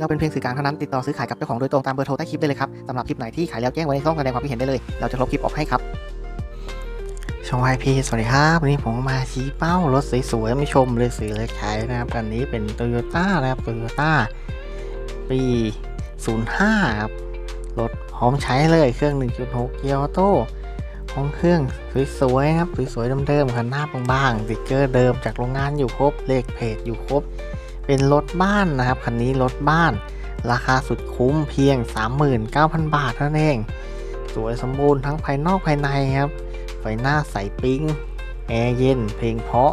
เราเป็นเพียงสื่อกลางเท่านั้นติดต่อซื้อขายกับเจ้าของโดยตรงตามเบอร์โทรใต้คลิปได้เลยครับสำหรับคลิปไหนที่ขายแล้วแจ้งไว้ในช่องแสดงความคิดเห็นได้เลย เราจะลบคลิปออกให้ครับช่องไอพีสวัสดีครับ วันนี้ผมมาชี้เป้ารถสวยๆไม่ชมเลยสื่อเลยขายนะครับคันนี้เป็นโตโยต้านะครับโตโยต้าปี 05 ครับรถพร้อมใช้เลยเครื่อง 1.6 เกียร์ออโต้ห้องเครื่องสวยๆครับสวยๆเดิมๆคันหน้าบางๆสติกเกอร์เดิมจากโรงงานอยู่ครบเลขเพจอยู่ครบ เป็นรถบ้านนะครับ คันนี้รถบ้าน ราคาสุดคุ้มเพียง 39,000 บาทเท่านั้นเอง สวยสมบูรณ์ทั้งภายนอกภายในครับ ไฟหน้าใสปิ๊งแอร์เย็น เพลงเพราะ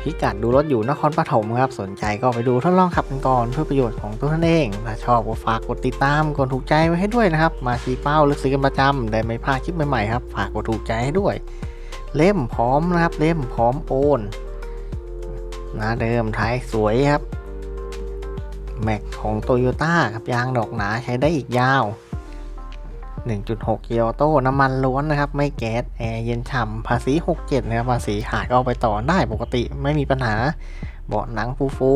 พิกัดดูรถอยู่นครปฐมครับ สนใจก็ไปดูทดลองขับกันก่อนเพื่อประโยชน์ของตัวท่านเอง ถ้าชอบก็ฝากกดติดตาม กดถูกใจไว้ให้ด้วยนะครับ มาชี้เป้าลึกซื้อกันประจำได้ไม่พลาดคลิปใหม่ๆครับ ฝากกดถูกใจให้ด้วย เล่มพร้อมนะครับ เล่มพร้อมโอนน้าเดิมท้ายสวยครับ แม็กของโตโยต้าครับยางดอกหนาใช้ได้อีกยาว 1.6 เกียร์ออโต้น้ำมันล้วนนะครับ ไม่แก๊สแอร์เย็นฉ่ำภาษี 67 นะครับ ภาษีขาดก็เอาไปต่อได้ปกติไม่มีปัญหา เบาะหนังฟูฟู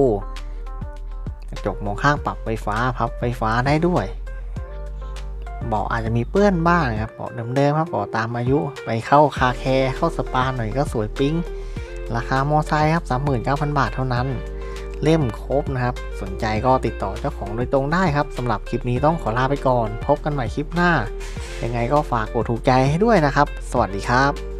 กระจกมองข้างปรับไฟฟ้าพับไฟฟ้าได้ด้วยเบาะอาจจะมีเปื้อนบ้างครับเบาะเดิมๆครับเบาะตามอายุไปเข้าคาแคร์เข้าสปาหน่อยก็สวยปิ๊งราคามอไซค์ครับ 39,000 บาทเท่านั้น เล่มครบนะครับ สนใจก็ติดต่อเจ้าของโดยตรงได้ครับสำหรับคลิปนี้ต้องขอลาไปก่อน พบกันใหม่คลิปหน้า ยังไงก็ฝากกดถูกใจให้ด้วยนะครับ สวัสดีครับ